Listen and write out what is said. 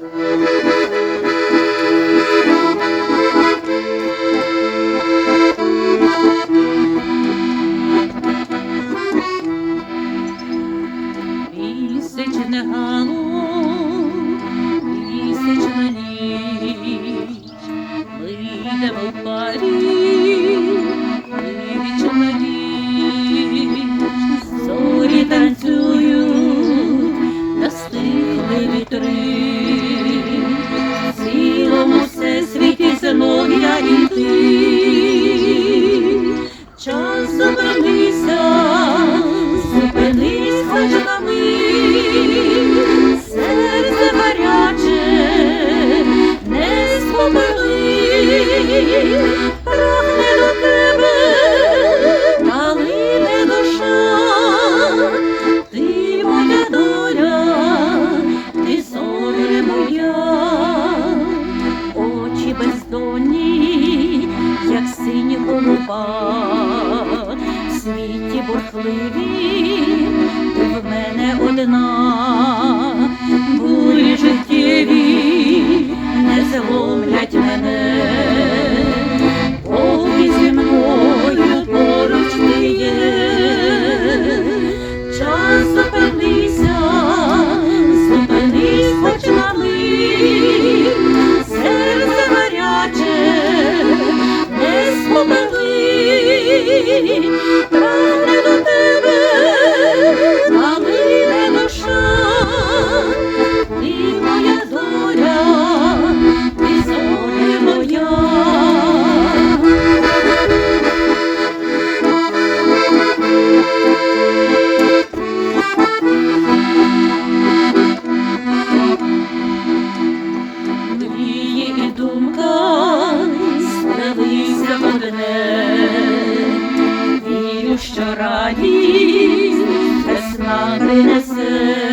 Місячне гало, місячна ніч, ми йдемо в парі, вічна ніч, зорі вітри, прагне до тебе, та лине душа, ти моя доля, ти зоре моя, очі бездонні, як сині голуба, світі бурхливі, ти в мене одна. думка справився одне, вірю, що радість весна принесе.